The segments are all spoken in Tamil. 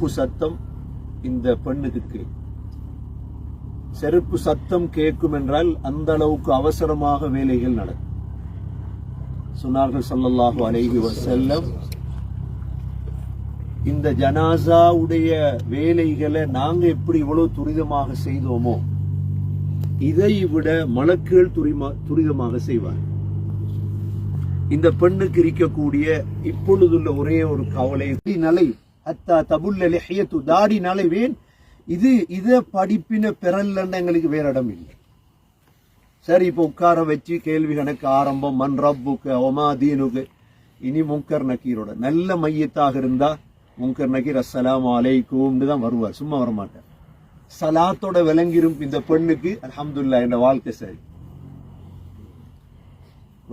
செருப்பு சத்தம் இந்த பெண்ணுக்கு கேட்கும் செருப்பு சத்தம் கேட்கும் என்றால் அந்த அளவுக்கு அவசரமாக வேலைகள் நடக்கும். சொன்னார்கள் ஸல்லல்லாஹு அலைஹி செல்லம் இந்த ஜனாசாவுடைய வேலைகளை நாங்க எப்படி இவ்வளவு துரிதமாக செய்தோமோ இதை விட மலக்குகள் துரிமா துரிதமாக செய்வார் இந்த பெண்ணுக்கு இருக்கக்கூடிய இப்பொழுதுள்ள ஒரே ஒரு கவலை நலை அத்தா தபுல்ல லெஹியத்து தாடி நலைவேன் இது இதை படிப்பின பிறல்லன்னு எங்களுக்கு வேற இடம் இல்லை. சரி இப்போ உட்கார வச்சு கேள்வி கணக்கு ஆரம்பம். மன் ரப்புக்கு ஒமா தீனுக்கு. இனி முங்கர் நக்கீரோட நல்ல மையத்தாக இருந்தா முங்கர் நக்கீர் அஸ்ஸலாமு அலைக்கும்னு தான் வருவார். சும்மா வரமாட்டார். சலாத்தோட விளங்கிரும் இந்த பெண்ணுக்கு அலமதுல்லா என்ற வாழ்க்கை சரி.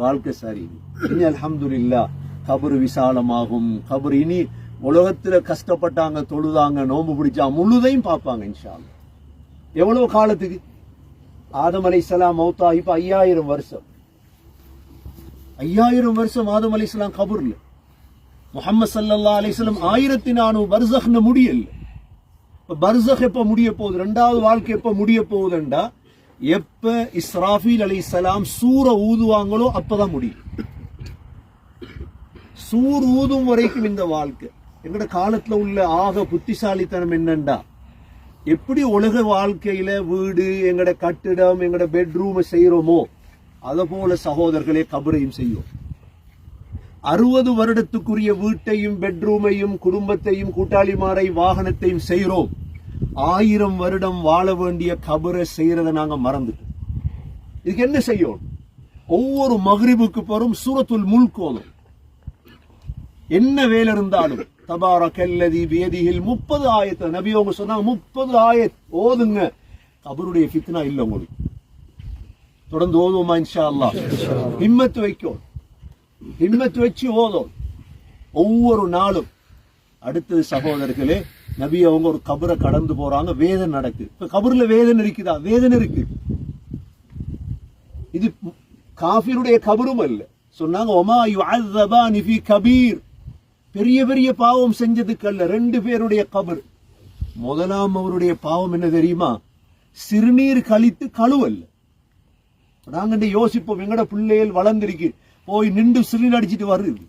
வாழ்க்கை சரி. இனி அலமதுல்லா கபரு விசாலமாகும். கபரு இனி உலகத்துல கஷ்டப்பட்டாங்க தொழுதாங்க நோம்பு பிடிச்சா முழுதையும் பார்ப்பாங்க இன்ஷா எவ்வளவு காலத்துக்கு? ஆதம் அலைஹிஸ்ஸலாம் மௌத்தா இப்ப ஐயாயிரம் வருஷம். ஐயாயிரம் வருஷம் ஆதம் அலைஹிஸ்ஸலாம் கபூர்ல. முஹம்மது சல்லா அலைஹி ஆயிரத்தி நானூறு பர்சக்னு முடியல. இப்போ பர்சக் எப்ப முடிய போகுது? ரெண்டாவது வாழ்க்கை எப்போ முடிய போகுதுண்டா? எப்ப இஸ்ராஃபீல் அலீஸ் சலாம் சூற ஊதுவாங்களோ அப்பதான் முடியும். சூர் ஊதும் வரைக்கும் இந்த வாழ்க்கை. எங்களோட காலத்தில் உள்ள ஆக புத்திசாலித்தனம் என்னண்டா? எப்படி உலக வாழ்க்கையில வீடு எங்களோட கட்டிடம் எங்களோட பெட்ரூமை செய்யறோமோ அதை போல சகோதரர்களே கபரையும் செய்யும். அறுபது வருடத்துக்குரிய வீட்டையும் பெட்ரூமையும் குடும்பத்தையும் கூட்டாளிமாரை வாகனத்தையும் செய்கிறோம் ஆயிரம் வருடம் வாழ வேண்டிய கபரை செய்யறதை நாங்க மறந்துட்டோம். இதுக்கு என்ன செய்யும் ஒவ்வொரு மகிழ்வுக்கு போறோம் சூரத்துல் முல்க் என்ன வேலை இருந்தாலும் தபாரக்கல்லதி வேதியில் முப்பது ஆயத்தை நபி அவங்க சொன்னாங்க முப்பது ஆயத். ஓதுங்க. கபருடைய ஃபித்னா இல்ல உங்களுக்கு. தொடர்ந்து ஓதுவோமா இன்ஷா அல்லாஹ் ஹிம்மத்து வைக்கும் ஹிம்மத் வச்சு ஓதும். ஒவ்வொரு நாளும். அடுத்தது சகோதரர்களே நபி அவங்க ஒரு கபரை கடந்து போறாங்க வேதனை நடக்குது இப்ப கபர்ல வேதனை இருக்குதா? வேதனை இருக்கு. இது காஃபிருடைய கபரும் அல்ல சொன்னாங்க ஒமா யுஅzzபானி ஃபீ கபீர். பெரிய பெரிய பாவம் செஞ்சதுக்கு அல்ல ரெண்டு பேருடைய கபர். முதலாம் அவருடைய பாவம் என்ன தெரியுமா? சிறுநீர் கழித்து கழுவல்ல நாங்க யோசிப்போம் எங்கட பிள்ளைகள் வளர்ந்திருக்கு போய் நின்று சிறுநீர் அடிச்சிட்டு வருது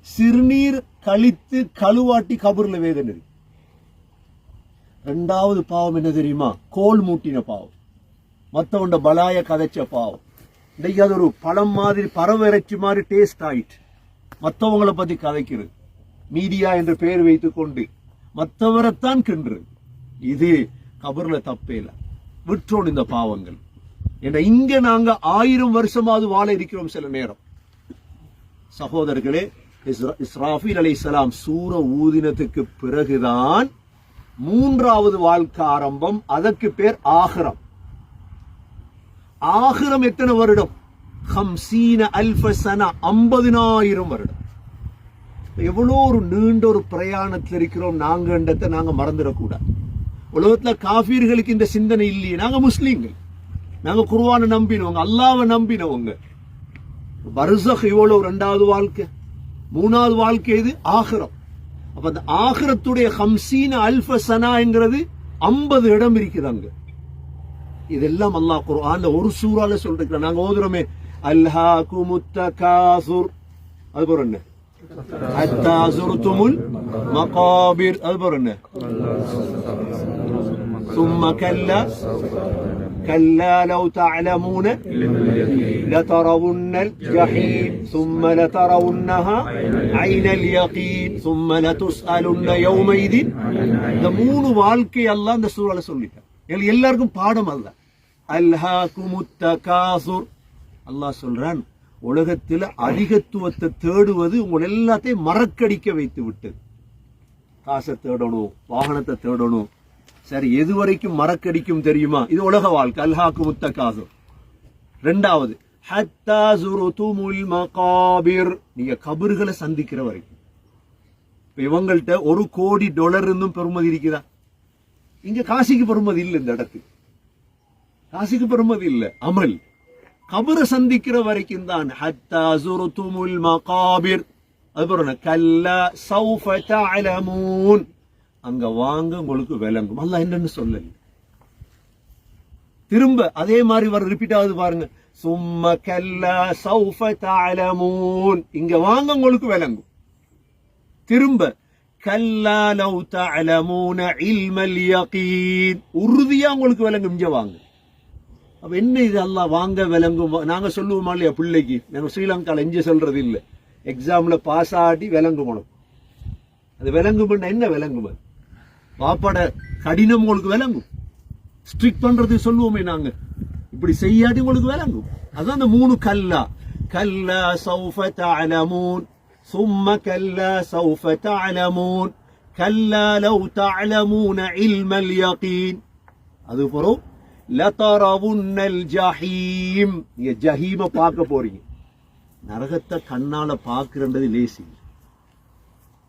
சிறுநீர் கழித்து கழுவாட்டி கபூர்ல வேதனை இருக்கு. ரெண்டாவது பாவம் என்ன தெரியுமா? கோல் மூட்டின பாவம். மத்தவண்ட பலாய கதைச்ச பாவம். இன்னைக்கு அது ஒரு பழம் மாதிரி பறவை இறைச்சி மாதிரி டேஸ்ட் ஆயிட்டு. மத்தவங்கள பத்தி கதைக்கிறது மீடியா என்ற பெயர் வைத்துக் கொண்டு மற்றவரைத்தான் கின்று. இது கபர்ல தப்பே இல்ல. விற்றோன் இந்த பாவங்கள். என்ற இங்க நாங்க ஆயிரம் வருஷமாவது வாழ இருக்கிறோம் சில நேரம். சகோதரர்களே இஸ்ரா- அலி இஸ்லாம் சூர ஊதினத்துக்கு பிறகுதான் மூன்றாவது வாழ்க்கை ஆரம்பம் அதற்கு பேர் ஆகரம் ஆகரம் எத்தனை வருடம்? ஹம்சீன அல்ஃபசனா ஐம்பதினாயிரம் வருடம். எவ்வளோ ஒரு நீண்ட ஒரு பிரயாணத்தில் இருக்கிறோம் நாங்கன்றதை நாங்க மறந்துடக்கூடாது. உலகத்துல காஃபீர்களுக்கு இந்த சிந்தனை இல்லையே. நாங்க முஸ்லீம்கள். நாங்க குருவானை நம்பினவங்க அல்லாவை நம்பினவங்க. வருஷம் இவ்வளோ ரெண்டாவது வாழ்க்கை. மூணாவது வாழ்க்கை இது ஆகரம். அப்ப அந்த ஆகிரத்துடைய ஹம்சீன அல்ஃப சனாங்கிறது ஐம்பது இடம் இருக்குது அங்க இதெல்லாம் அல்லாஹ் அந்த ஒரு சூறால சொல்லிருக்கிறோம் நாங்க ஓதுறோமே அல்ஹாகுமுத் தகாசுர் அது போற என்ன ஹத்தா சுர்துமுல் மகாபிர் அது போற என்ன ثم كلا كلا لو تعلمون لترون الجحيم ثم لترونها عين اليقين ثم لتسألن يومئذ இந்த மூணு வாழ்க்கை எல்லாம் இந்த சூழலை சொல்லிட்டார் எங்களுக்கு எல்லாருக்கும் பாடம் அல்ல அல்ஹாகுமுத் தகாசுர் அல்லாஹ் சொல்றான் உலகத்தில் அதிகத்துவத்தை தேடுவது உங்கள் எல்லாத்தையும் மறக்கடிக்க வைத்து விட்டது. காசை தேடணும் வாகனத்தை தேடணும். சரி எது வரைக்கும் மறக்கடிக்கும் தெரியுமா? இது உலக வாழ்க்கை. அல்ஹாக்கு முத்த காசு ரெண்டாவது ஹத்தா சுருதுமுல் மகாபிர். நீங்க கபறுகளை சந்திக்கிற வரைக்கும். இப்ப இவங்கள்ட்ட ஒரு கோடி டாலர் இருந்தும் பெருமதி இருக்குதா? இங்க காசிக்கு பெருமதி இல்லை இந்த இடத்துக்கு. காசிக்கு பெருமதி இல்லை. அமல். கபரை சந்திக்கிற வரைக்கும் தான். ஹத்தா சுருதுமுல் மகாபிர். அதுபோல பாருங்க சௌஃப தஅலமூன். அங்க வாங்க உங்களுக்கு விளங்கும். அல்ல என்னன்னு சொல்லல. திரும்ப அதே மாதிரி வர ரிப்பீட் ஆகுது பாருங்க. சும்ம கல்லா சௌஃப தஅலமூன். இங்க வாங்க உங்களுக்கு விளங்கும். திரும்ப கல்லா லவ் தஅலமூன இல்மல் யகீன். உறுதியா உங்களுக்கு விளங்கும். இங்க வாங்க. அப்போ என்ன இது எல்லாம் வாங்க விளங்கும்? நாங்கள் சொல்லுவோமா இல்லையா பிள்ளைக்கு? நாங்கள் ஸ்ரீலங்காவில் எஞ்சி சொல்கிறது இல்லை. எக்ஸாமில் பாஸ் ஆட்டி விளங்குமணும் அது விளங்குமெண்டா என்ன விளங்குமே? பாப்பாடை கடினம் உங்களுக்கு விளங்கும். ஸ்ட்ரிக் பண்ணுறது சொல்லுவோமே நாங்கள் இப்படி செய்யாட்டி உங்களுக்கு விளங்கும். அதுதான் அந்த மூணு கல்லா. கல்லா சௌஃப தலமூன் சும்ம கல்லா சௌஃப தலமூன் கல்லா லவ் தலமூன இல்மல் யகீன். அதுபோல் லதரவுன்னல் ஜஹீம். நீங்க ஜஹீம பார்க்க போறீங்க. நரகத்தை கண்ணால பார்க்கிறன்றது லேசி.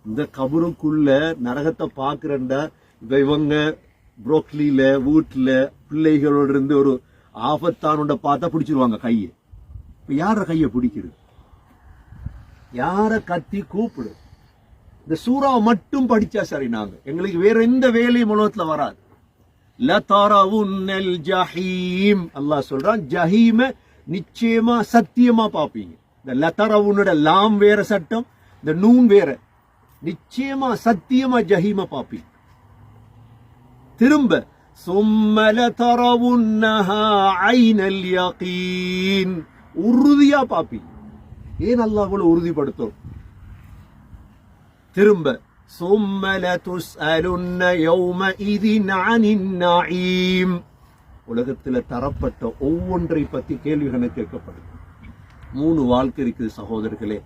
இந்த கபருக்குள்ள நரகத்தை பார்க்கிறண்டா இப்ப இவங்க புரோக்லியில வீட்டுல பிள்ளைகளோட இருந்து ஒரு ஆபத்தானோட பார்த்தா பிடிச்சிருவாங்க கையை. இப்ப யார கையை பிடிக்கிறது? யார கத்தி கூப்பிடு இந்த சூறாவை மட்டும் படிச்சா சரி நாங்க. எங்களுக்கு வேற எந்த வேலையும் உலகத்துல வராது. லதாரவுன்னல் ஜஹீம். அல்லாஹ் சொல்றான் ஜஹீம நிச்சயமா சத்தியமா பார்ப்பீங்க. இந்த லதாரவுன்னோட லாம் வேற சட்டம் இந்த நூன் வேற. நிச்சயமா சத்தியமா ஜஹீம பார்ப்பீங்க. திரும்ப சும்ம லதரவுன்னஹா ஐனல் யகீன். உறுதியா பார்ப்பீங்க. ஏன் அல்லாஹ் உறுதிப்படுத்தும் திரும்ப ثم لتسألن يومئذ عن النعيم உலகத்துல தரப்பட்ட ஒவ்வொன்றை பத்தி கேள்விகள் கேட்கப்படும் மூணு வாழ்க்கை இருக்குது சகோதரர்களே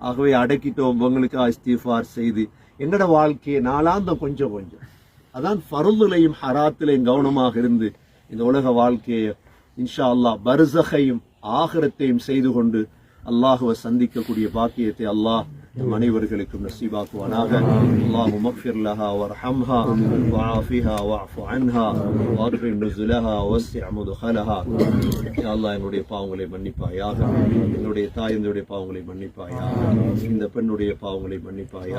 ஆகவே அடக்கிட்டோம் உங்களுக்கு இஸ்திஃபார் செய்து எங்கட வாழ்க்கையை நாளாந்தம் கொஞ்சம் கொஞ்சம் அதான் ஃபருளையும் ஹராத்திலையும் கவனமாக இருந்து இந்த உலக வாழ்க்கையை இன்ஷா அல்லாஹ் பர்சகையும் ஆகரத்தையும் செய்து கொண்டு அல்லாஹுவை சந்திக்கக்கூடிய பாக்கியத்தை அல்லாஹ் நம் அனைவர்களுக்கும் நசீபாக்குவானாக. அல்லாஹு மக்ஃபிர் லஹா வர்ஹம்ஹா வஆஃபிஹா வஅஃபு அன்ஹா வர்ஃபிர் நுஸுலஹா வஸ்ஸி' முத்ஹலஹா யா அல்லாஹ் என்னுடைய பாவங்களை மன்னிப்பாயாக. என்னுடைய தாய் என்னுடைய பாவங்களை மன்னிப்பாயாக. இந்த பெண்ணுடைய பாவங்களை மன்னிப்பாயா